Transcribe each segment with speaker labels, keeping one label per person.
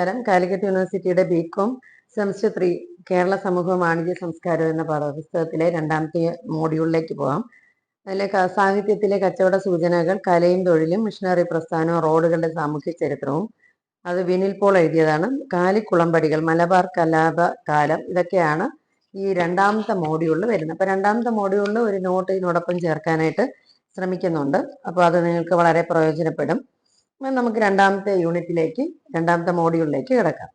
Speaker 1: നമസ്കാരം. കാലിക്കറ്റ് യൂണിവേഴ്സിറ്റിയുടെ BCom semester three Kerala സമൂഹ വാണിജ്യ സംസ്കാരം എന്ന പാഠപുസ്തകത്തിലെ രണ്ടാമത്തെ മോഡ്യൂളിലേക്ക് പോകാം അതിലെ സാഹിത്യത്തിലെ കച്ചവട സൂചനകൾ കലയും തൊഴിലും മിഷണറി പ്രസ്ഥാനവും റോഡുകളുടെ സാമൂഹ്യ ചരിത്രവും അത് വിനിൽ പോൾ എഴുതിയതാണ്. കാലിക്കുളമ്പടികൾ മലബാർ കലാപ കാലം ഇതൊക്കെയാണ് ഈ രണ്ടാമത്തെ മോഡ്യൂളിൽ വരുന്നത്. അപ്പൊ രണ്ടാമത്തെ മോഡ്യൂളിൽ ഒരു നോട്ട് ഇതിനോടൊപ്പം ചേർക്കാനായിട്ട് ശ്രമിക്കുന്നുണ്ട്. അപ്പോൾ അത് നിങ്ങൾക്ക് വളരെ പ്രയോജനപ്പെടും. നമുക്ക് രണ്ടാമത്തെ യൂണിറ്റിലേക്ക് രണ്ടാമത്തെ മോഡ്യൂളിലേക്ക് കിടക്കാം.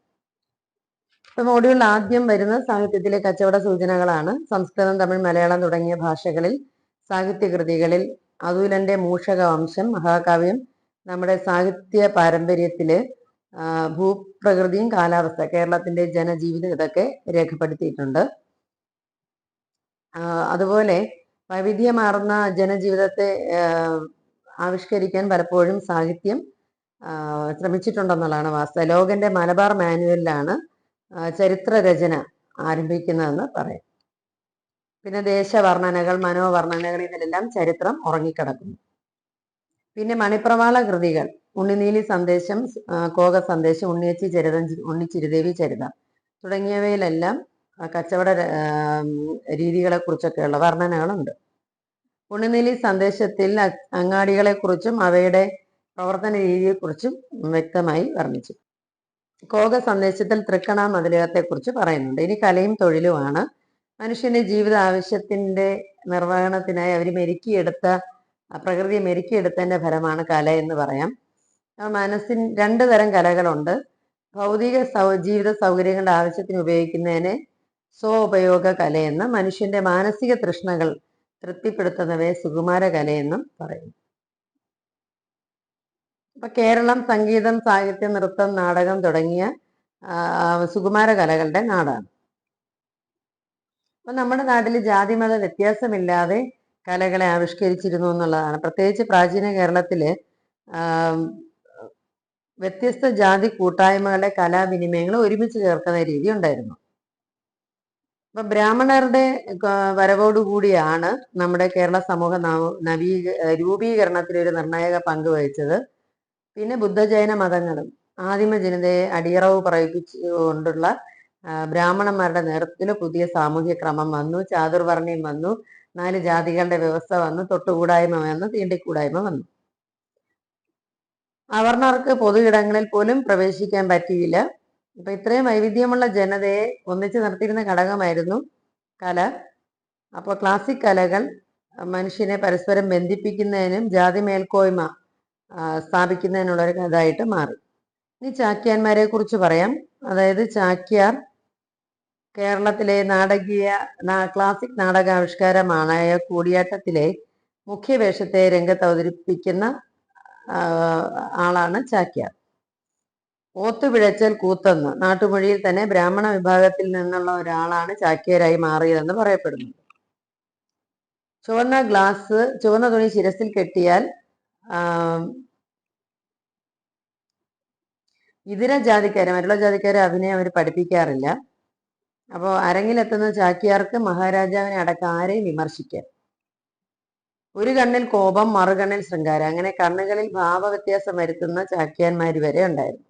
Speaker 1: മോഡ്യൂളിൽ ആദ്യം വരുന്ന സാഹിത്യത്തിലെ കച്ചവട സൂചനകളാണ്. സംസ്കൃതം തമിഴ് മലയാളം തുടങ്ങിയ ഭാഷകളിൽ സാഹിത്യകൃതികളിൽ അതുലന്റെ മൂഷക വംശം മഹാകാവ്യം നമ്മുടെ സാഹിത്യ പാരമ്പര്യത്തിൽ ഭൂപ്രകൃതിയും കാലാവസ്ഥ കേരളത്തിന്റെ ജനജീവിതം ഇതൊക്കെ രേഖപ്പെടുത്തിയിട്ടുണ്ട്. അതുപോലെ വൈവിധ്യമാർന്ന ജനജീവിതത്തെ ആവിഷ്കരിക്കാൻ പലപ്പോഴും സാഹിത്യം ശ്രമിച്ചിട്ടുണ്ടെന്നുള്ളതാണ് വാസ്തവ. ലോകന്റെ മലബാർ മാനുവലിലാണ് ചരിത്രരചന ചരിത്ര രചന ആരംഭിക്കുന്നതെന്ന് പറയാം. പിന്നെ ദേശവർണനകൾ മനോവർണനകൾ ഇതിലെല്ലാം ചരിത്രം ഉറങ്ങിക്കിടക്കുന്നു. പിന്നെ മണിപ്രവാള കൃതികൾ ഉണ്ണിനീലി സന്ദേശം കോക സന്ദേശം ഉണ്ണിയച്ചി ചരിതം ഉണ്ണിച്ചിരുദേവി ചരിതം തുടങ്ങിയവയിലെല്ലാം കച്ചവട രീതികളെ കുറിച്ചൊക്കെയുള്ള വർണനകളുണ്ട്. ഉണ്ണിനീലി സന്ദേശത്തിൽ അങ്ങാടികളെ അങ്ങാടികളെക്കുറിച്ചും അവയുടെ പ്രവർത്തന രീതിയെക്കുറിച്ചും വ്യക്തമായി വർണിച്ചു. കോക സന്ദേശത്തിൽ തൃക്കണ മതിലകത്തെക്കുറിച്ച് പറയുന്നുണ്ട്. ഇനി കലയും തൊഴിലുമാണ്. മനുഷ്യന്റെ ജീവിത ആവശ്യത്തിന്റെ നിർവഹണത്തിനായി അവർ മെരുക്കിയെടുത്ത പ്രകൃതിയെ മെരുക്കിയെടുത്തതിന്റെ ഫലമാണ് കല എന്ന് പറയാം. മനസ്സിൻ രണ്ട് തരം കലകളുണ്ട്. ഭൗതിക സൗ ജീവിത സൗകര്യങ്ങളുടെ ആവശ്യത്തിന് ഉപയോഗിക്കുന്നതിനെ സ്വോപയോഗ കലയെന്നും മനുഷ്യന്റെ മാനസിക തൃഷ്ണകൾ തൃപ്തിപ്പെടുത്തുന്നവയെ സുകുമാര കലയെന്നും പറയുന്നു. ഇപ്പൊ കേരളം സംഗീതം സാഹിത്യം നൃത്തം നാടകം തുടങ്ങിയ സുകുമാര കലകളുടെ നാടാണ്. അപ്പൊ നമ്മുടെ നാട്ടിൽ ജാതിമത വ്യത്യാസമില്ലാതെ കലകളെ ആവിഷ്കരിച്ചിരുന്നു എന്നുള്ളതാണ്. പ്രത്യേകിച്ച് പ്രാചീന കേരളത്തിൽ വ്യത്യസ്ത ജാതി കൂട്ടായ്മകളുടെ കലാവിനിമയങ്ങൾ ഒരുമിച്ച് ചേർക്കുന്ന രീതി ഉണ്ടായിരുന്നു. അപ്പൊ ബ്രാഹ്മണരുടെ വരവോടുകൂടിയാണ് നമ്മുടെ കേരള സമൂഹ നവീ രൂപീകരണത്തിൽ ഒരു നിർണായക പങ്ക് വഹിച്ചത്. പിന്നെ ബുദ്ധജൈന മതങ്ങളും ആദിമ ജനതയെ അടിയറവ് പ്രയോഗിച്ചുകൊണ്ടുള്ള ബ്രാഹ്മണന്മാരുടെ നേതൃത്വത്തിൽ പുതിയ സാമൂഹ്യ ക്രമം വന്നു ചാതുർവർണയം വന്നു നാല് ജാതികളുടെ വ്യവസ്ഥ വന്നു തൊട്ടുകൂടായ്മ വന്നു തീണ്ടിക്കൂടായ്മ വന്നു. അവർണർക്ക് പൊതു ഇടങ്ങളിൽ പോലും പ്രവേശിക്കാൻ പറ്റിയില്ല. അപ്പൊ ഇത്രയും വൈവിധ്യമുള്ള ജനതയെ ഒന്നിച്ചു നിർത്തിയിരുന്ന ഘടകമായിരുന്നു കല. അപ്പോൾ ക്ലാസിക് കലകൾ മനുഷ്യനെ പരസ്പരം ബന്ധിപ്പിക്കുന്നതിനും ജാതി മേൽക്കോയ്മ ആ, സ്ഥാപിക്കുന്നതിനുള്ള ഒരു ഇതായിട്ട് മാറി. ഇനി ചാക്യാന്മാരെ കുറിച്ച് പറയാം. അതായത് ചാക്യാർ കേരളത്തിലെ നാടകീയ ക്ലാസിക് നാടകാവിഷ്കാരമായ കൂടിയാട്ടത്തിലെ മുഖ്യവേഷത്തെ രംഗത്ത് അവതരിപ്പിക്കുന്ന ആളാണ് ചാക്യാർ. ഓത്തുപിഴച്ചൽ കൂത്തെന്ന്. നാട്ടുമൊഴിയിൽ തന്നെ ബ്രാഹ്മണ വിഭാഗത്തിൽ നിന്നുള്ള ഒരാളാണ് ചാക്യാരായി മാറിയതെന്ന് പറയപ്പെടുന്നു ചുവന്ന ഗ്ലാസ് ചുവന്ന തുണി ശിരസിൽ കെട്ടിയാൽ ഇതര ജാതിക്കാരെ മറ്റുള്ള ജാതിക്കാരെ അഭിനയം അവർ പഠിപ്പിക്കാറില്ല. അപ്പോൾ അരങ്ങിലെത്തുന്ന ചാക്യാർക്ക് മഹാരാജാവിനെ അടക്കം ആരെയും വിമർശിക്കാം ഒരു കണ്ണിൽ കോപം മറുകണ്ണിൽ ശൃംഗാരം. അങ്ങനെ കണ്ണുകളിൽ ഭാവവ്യത്യാസം വരുത്തുന്ന ചാക്യാന്മാർ വരെ ഉണ്ടായിരുന്നു.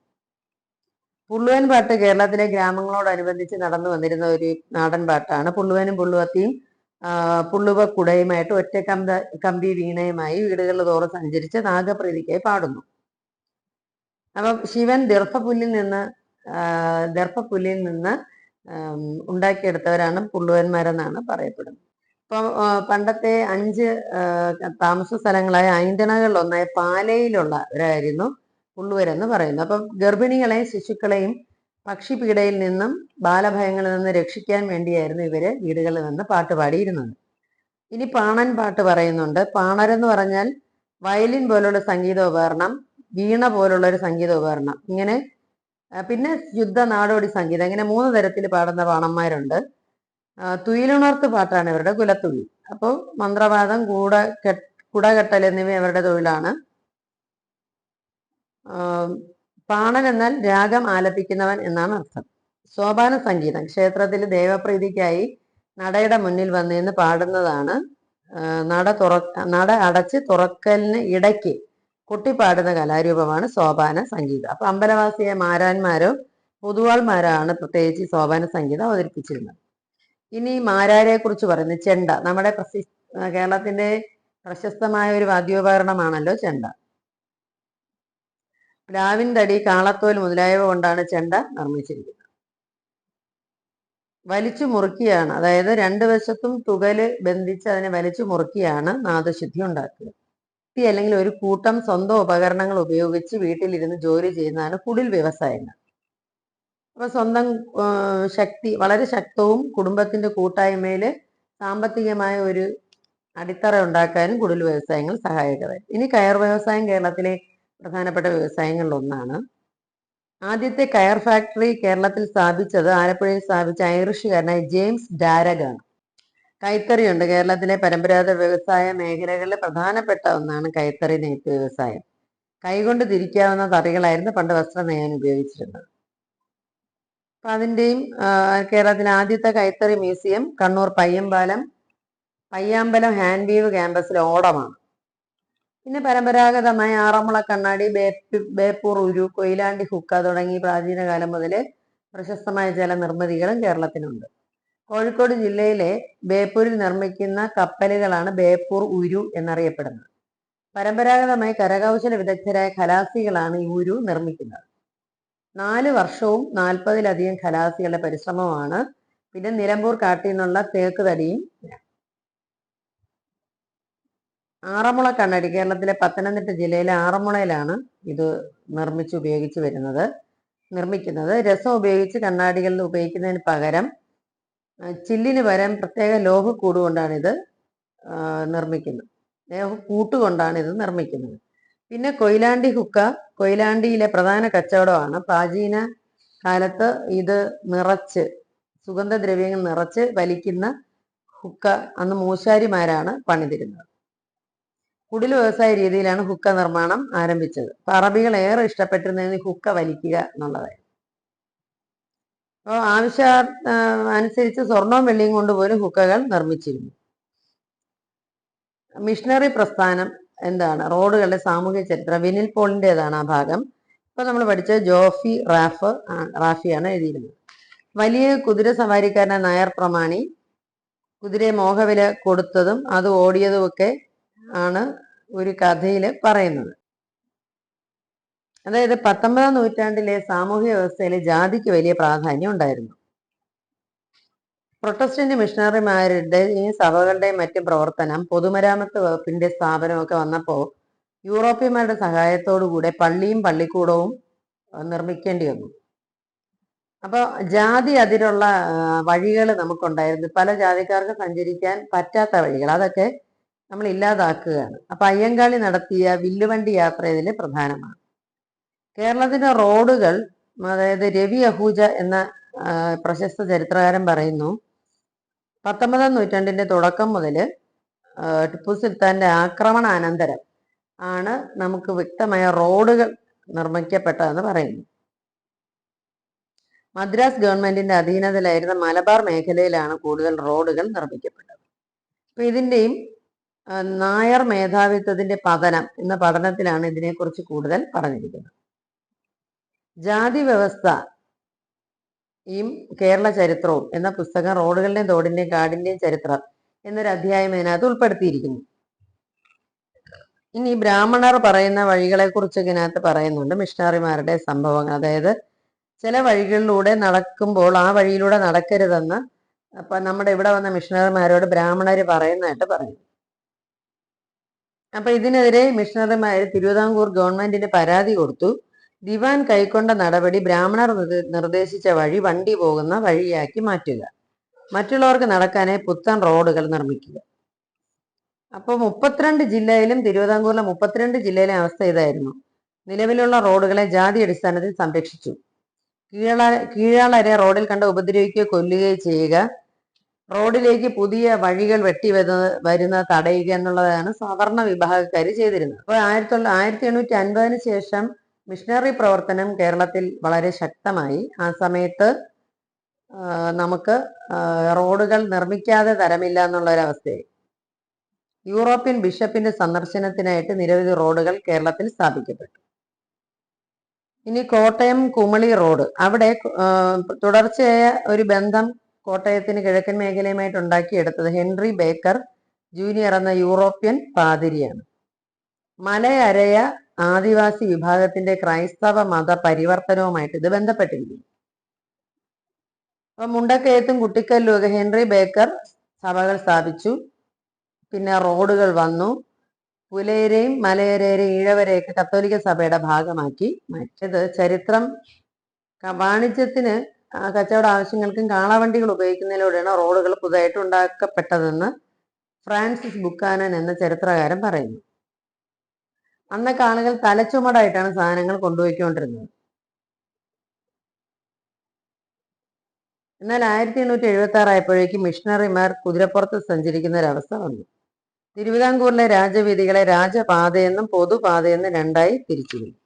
Speaker 1: പുള്ളുവൻ പാട്ട് കേരളത്തിലെ ഗ്രാമങ്ങളോടനുബന്ധിച്ച് നടന്നു വന്നിരുന്ന ഒരു നാടൻ പാട്ടാണ്. പുള്ളുവനും പുള്ളുവത്തിയും പുള്ളുവ കുടയുമായിട്ട് ഒറ്റ കമ്പ കമ്പി വീണയുമായി വീടുകളിൽ തോറും സഞ്ചരിച്ച് നാഗപ്രീതിക്കായി പാടുന്നു. അപ്പം ശിവൻ ദർഭപുല്ലിൽ നിന്ന് ദർഭപുല്ലിൽ നിന്ന് ഉണ്ടാക്കിയെടുത്തവരാണ് പുള്ളുവന്മാരെന്നാണ് പറയപ്പെടുന്നത്. ഇപ്പം പണ്ടത്തെ അഞ്ച് താമസ സ്ഥലങ്ങളായ ഐന്തണകളിൽ ഒന്നായ പാലയിലുള്ളവരായിരുന്നു പുള്ളുവരെന്ന് പറയുന്നു അപ്പം ഗർഭിണികളെയും ശിശുക്കളെയും പക്ഷിപീഡയിൽ നിന്നും ബാലഭയങ്ങളിൽ നിന്ന് രക്ഷിക്കാൻ വേണ്ടിയായിരുന്നു ഇവർ വീടുകളിൽ നിന്ന് പാട്ട് പാടിയിരുന്നത്. ഇനി പാണൻ പാട്ട് പറയുന്നുണ്ട്. പാണരെന്ന് പറഞ്ഞാൽ വയലിൻ പോലുള്ള സംഗീതോപകരണം വീണ പോലുള്ള ഒരു സംഗീതോപകരണം. ഇങ്ങനെ പിന്നെ യുദ്ധ നാടോടി സംഗീതം. ഇങ്ങനെ മൂന്ന് തരത്തിൽ പാടുന്ന പാണന്മാരുണ്ട്. തുയിലുണർത്ത് പാട്ടാണ് ഇവരുടെ കുലത്തുള്ളി. അപ്പോൾ മന്ത്രവാദം കൂട കെ- കുടകെട്ടൽ എന്നിവ ഇവരുടെ തൊഴിലാണ്. പാണൻ എന്നാൽ രാഗം ആലപിക്കുന്നവൻ എന്നാണ് അർത്ഥം. സോപാന സംഗീതം ക്ഷേത്രത്തിൽ ദേവപ്രീതിക്കായി നടയുടെ മുന്നിൽ വന്ന് നിന്ന് പാടുന്നതാണ് നട തുറ നട അടച്ച് തുറക്കലിന് ഇടയ്ക്ക് കൊട്ടിപ്പാടുന്ന കലാരൂപമാണ് സോപാന സംഗീതം. അപ്പൊ അമ്പലവാസിയ മാരാന്മാരോ പൊതുവാൾമാരാണ് പ്രത്യേകിച്ച് സോപാന സംഗീതം അവതരിപ്പിച്ചിരുന്നത്. ഇനി മാരാരെ കുറിച്ച് പറയുന്നത് ചെണ്ട. നമ്മുടെ പ്രസി കേരളത്തിന്റെ പ്രശസ്തമായ ഒരു വാദ്യോപകരണമാണല്ലോ ചെണ്ട. പ്ലാവിൻ തടി കാളത്തോൽ മുതലായവ കൊണ്ടാണ് ചെണ്ട നിർമ്മിച്ചിരിക്കുന്നത്. വലിച്ചു മുറുക്കിയാണ്. അതായത് രണ്ട് വശത്തും തുകൽ ബന്ധിച്ച് അതിനെ വലിച്ചു മുറുക്കിയാണ് നാദശുദ്ധി ഉണ്ടാക്കുക. വ്യക്തി അല്ലെങ്കിൽ ഒരു കൂട്ടം സ്വന്തം ഉപകരണങ്ങൾ ഉപയോഗിച്ച് വീട്ടിലിരുന്ന് ജോലി ചെയ്യുന്നതാണ് കുടിൽ വ്യവസായങ്ങൾ. അപ്പൊ സ്വന്തം ശക്തി വളരെ ശക്തവും കുടുംബത്തിന്റെ കൂട്ടായ്മയിൽ സാമ്പത്തികമായ ഒരു അടിത്തറ ഉണ്ടാക്കാനും കുടിൽ വ്യവസായങ്ങൾ സഹായകരമായി. ഇനി കയർ വ്യവസായം കേരളത്തിലെ പ്രധാനപ്പെട്ട വ്യവസായങ്ങളിലൊന്നാണ് ആദ്യത്തെ കയർ ഫാക്ടറി കേരളത്തിൽ സ്ഥാപിച്ചത് ആലപ്പുഴയിൽ സ്ഥാപിച്ച ഐറിഷുകാരനായ ജെയിംസ് ഡാരഗാണ്. കൈത്തറിയുണ്ട്. കേരളത്തിലെ പരമ്പരാഗത വ്യവസായ മേഖലകളിലെ പ്രധാനപ്പെട്ട ഒന്നാണ് കൈത്തറി നെയ്ത്ത് വ്യവസായം. കൈകൊണ്ട് തിരിക്കാവുന്ന തറികളായിരുന്നു പണ്ട് വസ്ത്രം നെയ്യാൻ ഉപയോഗിച്ചിരുന്നത്. അപ്പൊ അതിന്റെയും കേരളത്തിലെ ആദ്യത്തെ കൈത്തറി museum Kannur Payyambalam Payyambalam hand weave ക്യാമ്പസിലെ ഓടമാണ്. പിന്നെ പരമ്പരാഗതമായ ആറന്മുള കണ്ണാടി ബേപ്പി ബേപ്പൂർ ഉരു കൊയിലാണ്ടി ഹുക്ക തുടങ്ങി പ്രാചീന കാലം മുതൽ പ്രശസ്തമായ ചില നിർമ്മിതികളും കേരളത്തിനുണ്ട്. കോഴിക്കോട് ജില്ലയിലെ ബേപ്പൂരിൽ നിർമ്മിക്കുന്ന കപ്പലുകളാണ് ബേപ്പൂർ ഉരു എന്നറിയപ്പെടുന്നത്. പരമ്പരാഗതമായി കരകൗശല വിദഗ്ധരായ ഖലാസികളാണ് ഈ ഉരു നിർമ്മിക്കുന്നത്. നാല് വർഷവും നാൽപ്പതിലധികം ഖലാസികളുടെ പരിശ്രമമാണ് പിന്നെ നിലമ്പൂർ കാട്ടിൽ നിന്നുള്ള തേക്ക് തടിയും ആറന്മുള കണ്ണാടി. കേരളത്തിലെ പത്തനംതിട്ട ജില്ലയിലെ ആറന്മുളയിലാണ് ഇത് നിർമ്മിച്ച് ഉപയോഗിച്ച് വരുന്നത് നിർമ്മിക്കുന്നത്. രസം ഉപയോഗിച്ച് കണ്ണാടികളിൽ ഉപയോഗിക്കുന്നതിന് പകരം ചില്ലിന് പകരം പ്രത്യേക ലോഹക്കൂട് കൊണ്ടാണ് ഇത് നിർമ്മിക്കുന്നത്. ലോഹക്കൂട്ട് കൊണ്ടാണ് ഇത് നിർമ്മിക്കുന്നത്. പിന്നെ കൊയിലാണ്ടി ഹുക്ക. കൊയിലാണ്ടിയിലെ പ്രധാന കച്ചവടമാണ്. പ്രാചീന കാലത്ത് ഇത് നിറച്ച് സുഗന്ധദ്രവ്യങ്ങൾ നിറച്ച് വലിക്കുന്ന ഹുക്ക അന്ന് മൂശാരിമാരാണ് പണിതിരുന്നത്. കുടിൽ വ്യവസായ രീതിയിലാണ് ഹുക്ക നിർമ്മാണം ആരംഭിച്ചത്. അപ്പൊ അറബികൾ ഏറെ ഇഷ്ടപ്പെട്ടിരുന്നത് ഹുക്ക വലിക്കുക എന്നുള്ളതായിരുന്നു. അപ്പോൾ ആവശ്യ അനുസരിച്ച് സ്വർണവും വെള്ളിയും കൊണ്ടുപോലും ഹുക്കകൾ നിർമ്മിച്ചിരുന്നു. മിഷണറി പ്രസ്ഥാനം എന്താണ്? റോഡുകളുടെ സാമൂഹ്യ ചരിത്രം വിനിൽ പോളിന്റെതാണ് ആ ഭാഗം. ഇപ്പൊ നമ്മൾ പഠിച്ച ജോഫി റാഫ് റാഫിയാണ് എഴുതിയിരുന്നത്. വലിയ കുതിര സവാരിക്കാരനായ നായർ പ്രമാണി കുതിരയെ മോഹവില കൊടുത്തതും അത് ഓടിയതും ഒക്കെ ആണ് ഒരു കഥയിൽ പറയുന്നത്. അതായത് പത്തൊമ്പതാം നൂറ്റാണ്ടിലെ സാമൂഹ്യ വ്യവസ്ഥയിൽ ജാതിക്ക് വലിയ പ്രാധാന്യം ഉണ്ടായിരുന്നു. പ്രൊട്ടസ്റ്റന്റ് മിഷണറിമാരുടെയും സഭകളുടെയും മറ്റും പ്രവർത്തനം പൊതുമരാമത്ത് വകുപ്പിന്റെ സ്ഥാപനമൊക്കെ വന്നപ്പോൾ യൂറോപ്യന്മാരുടെ സഹായത്തോടുകൂടെ പള്ളിയും പള്ളിക്കൂടവും നിർമ്മിക്കേണ്ടി വന്നു. അപ്പോൾ ജാതി അതിലുള്ള വഴികൾ നമുക്കുണ്ടായിരുന്നു. പല ജാതിക്കാർക്ക് സഞ്ചരിക്കാൻ പറ്റാത്ത വഴികൾ. അതൊക്കെ നമ്മൾ ഇല്ലാതാക്കുകയാണ്. അപ്പൊ അയ്യങ്കാളി നടത്തിയ വില്ലുവണ്ടി യാത്ര ഇതിൽ പ്രധാനമാണ്. കേരളത്തിന്റെ റോഡുകൾ അതായത് രവി അഹൂജ എന്ന പ്രശസ്ത ചരിത്രകാരൻ പറയുന്നു പത്തൊമ്പതാം നൂറ്റാണ്ടിന്റെ തുടക്കം മുതൽ ടിപ്പു സുൽത്താന്റെ ആക്രമണാനന്തരം ആണ് നമുക്ക് വ്യക്തമായ റോഡുകൾ നിർമ്മിക്കപ്പെട്ടതെന്ന് പറയുന്നു. മദ്രാസ് ഗവൺമെന്റിന്റെ അധീനതയിലായിരുന്ന മലബാർ മേഖലയിലാണ് കൂടുതൽ റോഡുകൾ നിർമ്മിക്കപ്പെട്ടത്. അപ്പൊ ഇതിന്റെയും നായർ മേധാവിത്വത്തിന്റെ പതനം എന്ന പഠനത്തിലാണ് ഇതിനെക്കുറിച്ച് കൂടുതൽ പറഞ്ഞിരിക്കുന്നത്. ജാതി വ്യവസ്ഥ ഈ കേരള ചരിത്രവും എന്ന പുസ്തകം റോഡുകളുടെയും തോടിന്റെയും കാടിന്റെയും ചരിത്രം എന്നൊരു അധ്യായം ഇതിനകത്ത് ഉൾപ്പെടുത്തിയിരിക്കുന്നു. ഇനി ബ്രാഹ്മണർ പറയുന്ന വഴികളെ കുറിച്ച് ഇതിനകത്ത് പറയുന്നുണ്ട്. മിഷണറിമാരുടെ സംഭവങ്ങൾ. അതായത് ചില വഴികളിലൂടെ നടക്കുമ്പോൾ ആ വഴിയിലൂടെ നടക്കരുതെന്ന് അപ്പൊ നമ്മുടെ ഇവിടെ വന്ന മിഷണറിമാരോട് ബ്രാഹ്മണർ പറയുന്നതായിട്ട് പറഞ്ഞു. അപ്പൊ ഇതിനെതിരെ മിഷണറിമാർ തിരുവിതാംകൂർ ഗവൺമെന്റിന് പരാതി കൊടുത്തു. ദിവാൻ കൈക്കൊണ്ട നടപടി ബ്രാഹ്മണർ നിർദ്ദേശിച്ച വഴി വണ്ടി പോകുന്ന വഴിയാക്കി മാറ്റുക. മറ്റുള്ളവർക്ക് നടക്കാനായി പുത്തൻ റോഡുകൾ നിർമ്മിക്കുക. അപ്പോൾ മുപ്പത്തിരണ്ട് ജില്ലയിലും തിരുവിതാംകൂറിലെ മുപ്പത്തിരണ്ട് ജില്ലയിലെ അവസ്ഥ ഇതായിരുന്നു. നിലവിലുള്ള റോഡുകളെ ജാതി അടിസ്ഥാനത്തിൽ സംരക്ഷിച്ചു. കീഴാള കീഴാളരെ റോഡിൽ കണ്ട് ഉപദ്രവിക്കുകയോ കൊല്ലുകയോ ചെയ്യുക റോഡിലേക്ക് പുതിയ വഴികൾ വെട്ടി വരുന്ന തടയുക എന്നുള്ളതാണ് സാധാരണ വിഭാഗക്കാർ ചെയ്തിരുന്നത്. അപ്പോൾ ആയിരത്തി തൊള്ള ആയിരത്തി എണ്ണൂറ്റി അൻപതിന് ശേഷം മിഷണറി പ്രവർത്തനം കേരളത്തിൽ വളരെ ശക്തമായി. ആ സമയത്ത് നമുക്ക് റോഡുകൾ നിർമ്മിക്കാതെ തരമില്ല എന്നുള്ളൊരവസ്ഥയായി. യൂറോപ്യൻ ബിഷപ്പിന്റെ സന്ദർശനത്തിനായിട്ട് നിരവധി റോഡുകൾ കേരളത്തിൽ സ്ഥാപിക്കപ്പെട്ടു. ഇനി കോട്ടയം കുമളി റോഡ്. അവിടെ തുടർച്ചയായ ഒരു ബന്ധം കോട്ടയത്തിന് കിഴക്കൻ മേഖലയുമായിട്ട് ഉണ്ടാക്കിയെടുത്തത് ഹെൻറി ബേക്കർ ജൂനിയർ എന്ന യൂറോപ്യൻ പാതിരിയാണ്. മലയരയ ആദിവാസി വിഭാഗത്തിന്റെ ക്രൈസ്തവ മത പരിവർത്തനവുമായിട്ട് ഇത് ബന്ധപ്പെട്ടിരിക്കുന്നു. അപ്പൊ മുണ്ടക്കയത്തും കുട്ടിക്കല്ലും ഒക്കെ ഹെൻറി ബേക്കർ സഭകൾ സ്ഥാപിച്ചു. പിന്നെ റോഡുകൾ വന്നു. പുലയരെയും മലയരേരെയും ഈഴവരെയൊക്കെ കത്തോലിക്ക സഭയുടെ ഭാഗമാക്കി മറ്റേത് ചരിത്രം വാണിജ്യത്തിന് കച്ചവട ആവശ്യങ്ങൾക്കും കാളവണ്ടികൾ ഉപയോഗിക്കുന്നതിലൂടെയാണ് റോഡുകൾ പുതുതായിട്ട് ഉണ്ടാക്കപ്പെട്ടതെന്ന് ഫ്രാൻസിസ് ബുക്കാനൻ എന്ന ചരിത്രകാരൻ പറയുന്നു. അന്നൊക്കെ ആളുകൾ തലച്ചുമടായിട്ടാണ് സാധനങ്ങൾ കൊണ്ടുപോയിക്കൊണ്ടിരുന്നത്. എന്നാൽ ആയിരത്തി എണ്ണൂറ്റി എഴുപത്തി ആറ് ആയപ്പോഴേക്കും മിഷണറിമാർ കുതിരപ്പുറത്ത് സഞ്ചരിക്കുന്ന ഒരവസ്ഥ വന്നു. തിരുവിതാംകൂറിലെ രാജവീതികളെ രാജപാതയെന്നും പൊതുപാതയെന്നും രണ്ടായി തിരിച്ചിരുന്നു.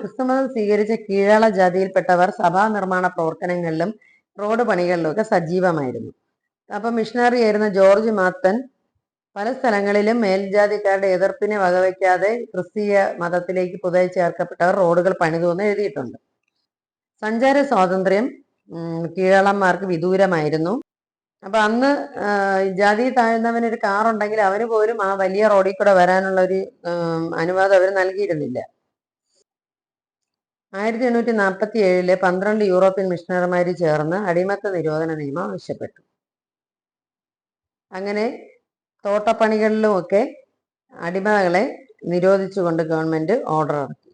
Speaker 1: ക്രിസ്തുമതം സ്വീകരിച്ച കീഴാള ജാതിയിൽപ്പെട്ടവർ സഭാ നിർമ്മാണ പ്രവർത്തനങ്ങളിലും റോഡ് പണികളിലും ഒക്കെ സജീവമായിരുന്നു. അപ്പൊ മിഷണറി ആയിരുന്ന ജോർജ് മാത്തൻ പല സ്ഥലങ്ങളിലും മേൽജാതിക്കാരുടെ എതിർപ്പിനെ വകവയ്ക്കാതെ ക്രിസ്തീയ മതത്തിലേക്ക് പുതുതായി ചേർക്കപ്പെട്ടവർ റോഡുകൾ പണിതുവെന്ന് എഴുതിയിട്ടുണ്ട്. സഞ്ചാര സ്വാതന്ത്ര്യം കീഴളന്മാർക്ക് വിദൂരമായിരുന്നു. അപ്പൊ അന്ന് ജാതി താഴ്ന്നവന് ഒരു കാർ ഉണ്ടെങ്കിൽ അവന് പോലും ആ വലിയ റോഡിൽ കൂടെ വരാനുള്ള ഒരു അനുവാദം അവർ നൽകിയിരുന്നില്ല. ആയിരത്തി എണ്ണൂറ്റി നാൽപ്പത്തി ഏഴിലെ പന്ത്രണ്ട് യൂറോപ്യൻ മിഷണറിമാർ ചേർന്ന് അടിമത്ത നിരോധന നിയമം ആവശ്യപ്പെട്ടു. അങ്ങനെ തോട്ടപ്പണികളിലുമൊക്കെ അടിമകളെ നിരോധിച്ചുകൊണ്ട് ഗവൺമെന്റ് ഓർഡർ ഇറക്കി.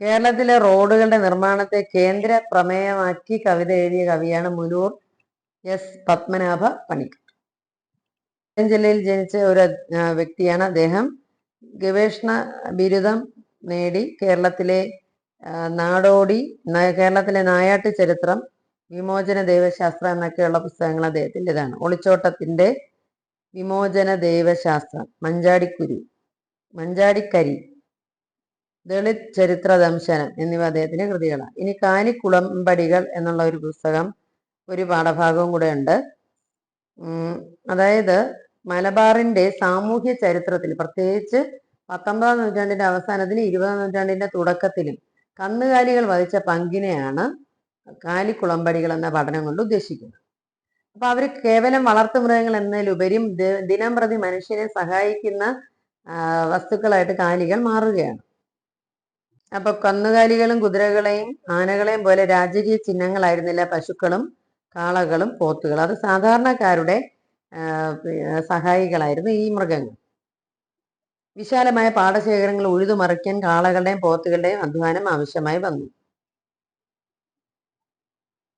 Speaker 1: കേരളത്തിലെ റോഡുകളുടെ നിർമ്മാണത്തെ കേന്ദ്ര പ്രമേയമാക്കി കവിത എഴുതിയ കവിയാണ് മുനൂർ എസ് പത്മനാഭ പണിക്കർ. ജില്ലയിൽ ജനിച്ച ഒരു വ്യക്തിയാണ് അദ്ദേഹം. ഗവേഷണ ബിരുദം നേടി കേരളത്തിലെ നാടോടി കേരളത്തിലെ നായാട്ട് ചരിത്രം വിമോചന ദൈവശാസ്ത്രം എന്നൊക്കെയുള്ള പുസ്തകങ്ങൾ അദ്ദേഹത്തിന്റെതാണ്. ഒളിച്ചോട്ടത്തിന്റെ വിമോചന ദൈവശാസ്ത്രം മഞ്ചാടിക്കുരു മഞ്ചാടിക്കരി ദളിത് ചരിത്ര ദംശനം എന്നിവ അദ്ദേഹത്തിന്റെ കൃതികളാണ്. ഇനി കാനിക്കുളമ്പടികൾ എന്നുള്ള ഒരു പുസ്തകം ഒരു പാഠഭാഗവും കൂടെ ഉണ്ട്. അതായത് മലബാറിന്റെ സാമൂഹ്യ ചരിത്രത്തിൽ പ്രത്യേകിച്ച് പത്തൊമ്പതാം നൂറ്റാണ്ടിന്റെ അവസാനത്തിലും ഇരുപതാം നൂറ്റാണ്ടിന്റെ തുടക്കത്തിലും കന്നുകാലികൾ വഹിച്ച പങ്കിനെയാണ് കാലിക്കുളമ്പടികൾ എന്ന പഠനം കൊണ്ട് ഉദ്ദേശിക്കുന്നത്. അപ്പൊ അവർ കേവലം വളർത്തുമൃഗങ്ങൾ എന്നതിലുപരി ദിനം പ്രതി മനുഷ്യനെ സഹായിക്കുന്ന വസ്തുക്കളായിട്ട് കാലികൾ മാറുകയാണ്. അപ്പൊ കന്നുകാലികളും കുതിരകളെയും ആനകളെയും പോലെ രാജകീയ ചിഹ്നങ്ങളായിരുന്നില്ല പശുക്കളും കാളകളും പോത്തുകളും. അത് സാധാരണക്കാരുടെ സഹായികളായിരുന്നു ഈ മൃഗങ്ങൾ. വിശാലമായ പാടശേഖരങ്ങൾ ഉഴുതുമറിക്കാൻ കാളകളുടെയും പോത്തുകളുടെയും അധ്വാനം ആവശ്യമായി വന്നു.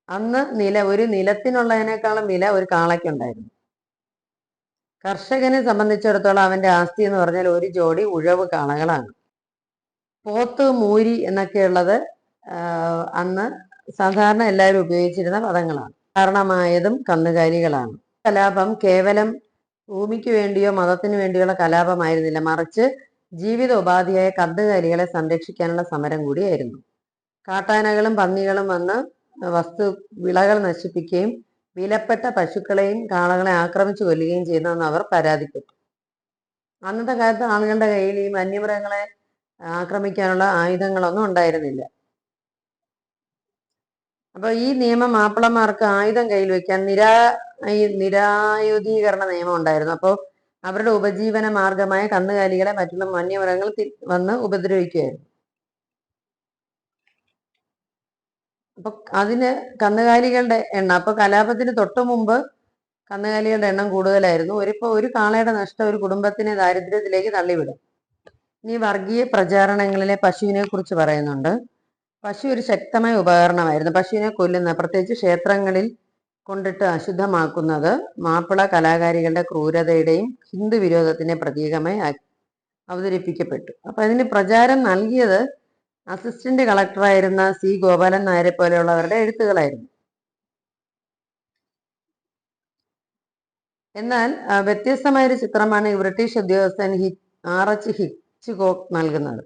Speaker 1: അന്ന് നില ഒരു നിലത്തിനുള്ളതിനേക്കാളും വില ഒരു കാളയ്ക്കുണ്ടായിരുന്നു. കർഷകനെ സംബന്ധിച്ചിടത്തോളം അവന്റെ ആസ്തി എന്ന് പറഞ്ഞാൽ ഒരു ജോഡി ഉഴവ് കാളകളാണ്. പോത്ത് മൂരി എന്നൊക്കെയുള്ളത് അന്ന് സാധാരണ എല്ലാവരും ഉപയോഗിച്ചിരുന്ന പദങ്ങളാണ്. കാരണമായതും കന്നുകാലികളാണ്. കലാപം കേവലം ഭൂമിക്ക് വേണ്ടിയോ മതത്തിന് വേണ്ടിയുള്ള കലാപമായിരുന്നില്ല. മറിച്ച് ജീവിത ഉപാധിയായ കന്നുകാലികളെ സംരക്ഷിക്കാനുള്ള സമരം കൂടിയായിരുന്നു. കാട്ടാനകളും പന്നികളും വന്ന് വസ്തു വിളകൾ നശിപ്പിക്കുകയും വിലപ്പെട്ട പശുക്കളെയും കാളകളെ ആക്രമിച്ചു കൊല്ലുകയും ചെയ്യുന്നതെന്ന് അവർ പരാതിപ്പെട്ടു. അന്നത്തെ കാലത്ത് ആളുകളുടെ കയ്യിൽ ഈ വന്യമൃഗങ്ങളെ ആക്രമിക്കാനുള്ള ആയുധങ്ങളൊന്നും ഉണ്ടായിരുന്നില്ല. അപ്പൊ ഈ നിയമം മാപ്പിളമാർക്ക് ആയുധം കയ്യിൽ വെക്കാൻ നിരാ നിരായുധീകരണ നിയമം ഉണ്ടായിരുന്നു. അപ്പോൾ അവരുടെ ഉപജീവന മാർഗമായ കന്നുകാലികളെ മറ്റുള്ള വന്യമൃഗങ്ങൾ വന്ന് ഉപദ്രവിക്കുകയായിരുന്നു. അപ്പൊ അതിന് കന്നുകാലികളുടെ എണ്ണം അപ്പൊ കലാപത്തിന് തൊട്ടു മുമ്പ് കന്നുകാലികളുടെ എണ്ണം കൂടുതലായിരുന്നു. ഒരിപ്പോ ഒരു കാളയുടെ നഷ്ടം ഒരു കുടുംബത്തിനെ ദാരിദ്ര്യത്തിലേക്ക് തള്ളിവിടും. ഇനി വർഗീയ പ്രചാരണങ്ങളിലെ പശുവിനെ കുറിച്ച് പറയുന്നുണ്ട്. പശു ഒരു ശക്തമായ ഉപകരണമായിരുന്നു. പശുവിനെ കൊല്ലുന്ന പ്രത്യേകിച്ച് ക്ഷേത്രങ്ങളിൽ കൊണ്ടിട്ട് അശുദ്ധമാക്കുന്നത് മാപ്പിള കലാകാരികളുടെ ക്രൂരതയുടെയും ഹിന്ദു വിരോധത്തിന്റെ പ്രതീകമായി അവതരിപ്പിക്കപ്പെട്ടു. അപ്പൊ അതിന് പ്രചാരം നൽകിയത് അസിസ്റ്റന്റ് കളക്ടറായിരുന്ന സി ഗോപാലൻ നായരെ പോലെയുള്ളവരുടെ എഴുത്തുകളായിരുന്നു. എന്നാൽ വ്യത്യസ്തമായൊരു ചിത്രമാണ് ബ്രിട്ടീഷ് ഉദ്യോഗസ്ഥൻ ഹി ആർ എച്ച് ഹിച്ച് കോക്ക് നൽകുന്നത്.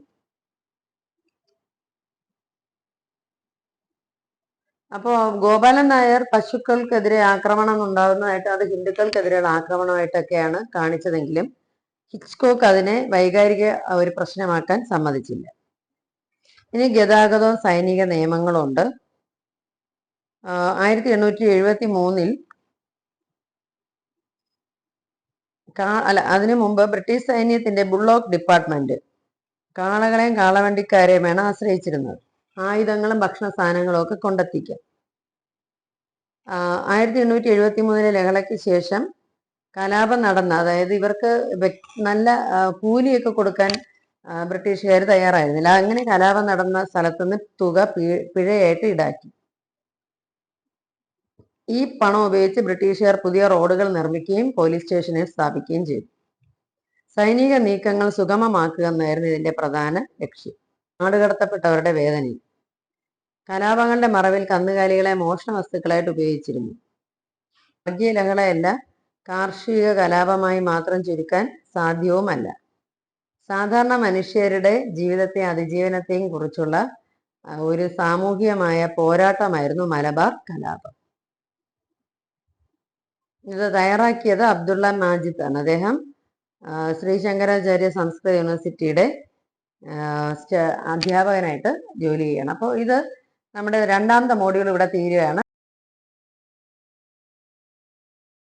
Speaker 1: അപ്പോൾ ഗോപാലൻ നായർ പശുക്കൾക്കെതിരെ ആക്രമണം ഉണ്ടാകുന്നതായിട്ട് അത് ഹിന്ദുക്കൾക്കെതിരെയുള്ള ആക്രമണമായിട്ടൊക്കെയാണ് കാണിച്ചതെങ്കിലും ഹിച്ച്കോക്ക് അതിനെ വൈകാരിക ഒരു പ്രശ്നമാക്കാൻ സമ്മതിച്ചില്ല. ഇനി ഗതാഗതവും സൈനിക നിയമങ്ങളും ഉണ്ട് ആയിരത്തി എണ്ണൂറ്റി എഴുപത്തി മൂന്നിൽ അല്ല അതിനു മുമ്പ് ബ്രിട്ടീഷ് സൈന്യത്തിന്റെ ബുള്ളോക്ക് ഡിപ്പാർട്ട്മെന്റ് കാളകളെയും കാളവണ്ടിക്കാരെയുമാണ് ആശ്രയിച്ചിരുന്നത്. ആയുധങ്ങളും ഭക്ഷണ സാധനങ്ങളും ഒക്കെ കൊണ്ടെത്തിക്കാം. ആയിരത്തി എണ്ണൂറ്റി എഴുപത്തി മൂന്നിലെ ലഹളയ്ക്ക് ശേഷം കലാപം നടന്ന അതായത് ഇവർക്ക് നല്ല കൂലിയൊക്കെ കൊടുക്കാൻ ബ്രിട്ടീഷുകാർ തയ്യാറായിരുന്നില്ല. അങ്ങനെ കലാപം നടന്ന സ്ഥലത്തുനിന്ന് തുക പിഴയായിട്ട് ഈടാക്കി. ഈ പണം ഉപയോഗിച്ച് ബ്രിട്ടീഷുകാർ പുതിയ റോഡുകൾ നിർമ്മിക്കുകയും പോലീസ് സ്റ്റേഷനിൽ സ്ഥാപിക്കുകയും ചെയ്തു. സൈനിക നീക്കങ്ങൾ സുഗമമാക്കുക എന്നായിരുന്നു ഇതിന്റെ പ്രധാന ലക്ഷ്യം. നാടുകടത്തപ്പെട്ടവരുടെ വേദനയും. കലാപങ്ങളുടെ മറവിൽ കന്നുകാലികളെ മോഷണ വസ്തുക്കളായിട്ട് ഉപയോഗിച്ചിരുന്നു. വർഗീയ ലഹളയല്ല കാർഷിക കലാപമായി മാത്രം ചുരുക്കാൻ സാധ്യവുമല്ല. സാധാരണ മനുഷ്യരുടെ ജീവിതത്തെ അതിജീവനത്തെയും കുറിച്ചുള്ള ഒരു സാമൂഹികമായ പോരാട്ടമായിരുന്നു മലബാർ കലാപം. ഇത് തയ്യാറാക്കിയത് അബ്ദുള്ള മാജിദ് ആണ്. അദ്ദേഹം ശ്രീ ശങ്കരാചാര്യ സംസ്കൃത യൂണിവേഴ്സിറ്റിയുടെ അധ്യാപകനായിട്ട് ജോലി ചെയ്യണം. അപ്പോൾ ഇത് നമ്മുടെ രണ്ടാമത്തെ മോഡ്യൂൾ ഇവിടെ തീരുകയാണ്.